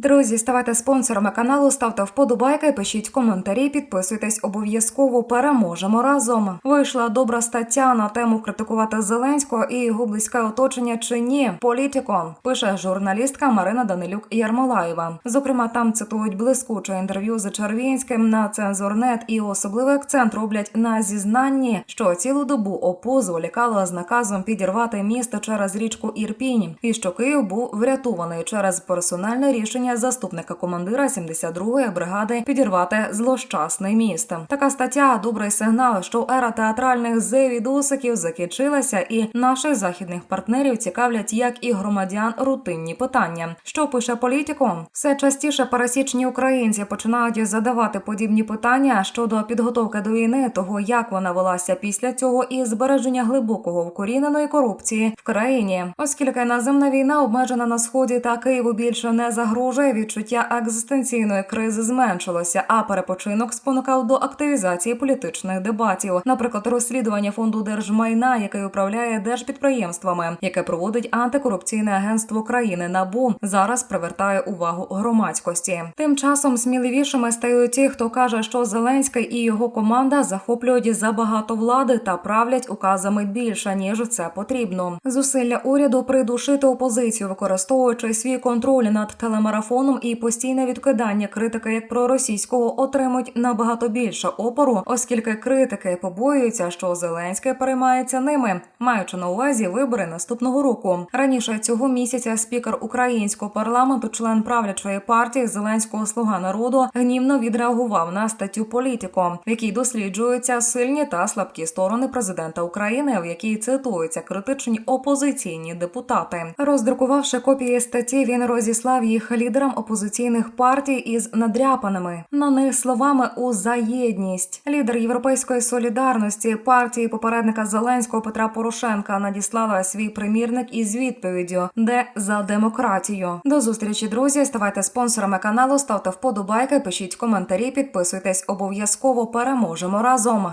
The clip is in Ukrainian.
Друзі, ставайте спонсорами каналу, ставте вподобайки, пишіть коментарі, підписуйтесь обов'язково. Переможемо разом. Вийшла добра стаття на тему критикувати Зеленського і його близьке оточення чи ні. Політикон пише журналістка Марина Данилюк Ярмолаєва. Зокрема, там цитують блискуче інтерв'ю з Червінським на цензорнет і особливий акцент роблять на зізнанні, що цілу добу ОПУ зволікало з наказом підірвати місто через річку Ірпінь, і що Київ був врятований через персональне рішення заступника командира 72-ї бригади підірвати злощасний міст. Така стаття добрий сигнал, що ера театральних зевідусиків закінчилася, і наших західних партнерів цікавлять як і громадян рутинні питання. Що пише політиком? Все частіше пересічні українці починають задавати подібні питання щодо підготовки до війни, того як вона велася після цього, і збереження глибокого вкоріненої корупції в країні, оскільки наземна війна обмежена на сході та Києву більше не загрожує. Відчуття екзистенційної кризи зменшилося, а перепочинок спонукав до активізації політичних дебатів, наприклад, розслідування фонду держмайна, який управляє держпідприємствами, яке проводить антикорупційне агентство країни НАБУ, зараз привертає увагу громадськості. Тим часом сміливішими стають ті, хто каже, що Зеленський і його команда захоплюють забагато влади та правлять указами більше ніж це потрібно. Зусилля уряду придушити опозицію, використовуючи свій контроль над телемарафоном і постійне відкидання критики як проросійського отримують набагато більше опору, оскільки критики побоюються, що Зеленський переймається ними, маючи на увазі вибори наступного року. Раніше цього місяця спікер українського парламенту, член правлячої партії Зеленського Слуга народу, гнівно відреагував на статтю Політіко, в якій досліджуються сильні та слабкі сторони президента України, в якій цитуються критичні опозиційні депутати. Роздрукувавши копії статті, він розіслав їх лідерам опозиційних партій із надряпаними на них словами у заєдність. Лідер Європейської солідарності партії попередника Зеленського Петра Порошенка надіслала свій примірник із відповіддю, де за демократію. До зустрічі, друзі. Ставайте спонсорами каналу, ставте вподобайки, пишіть коментарі, підписуйтесь обов'язково. Переможемо разом.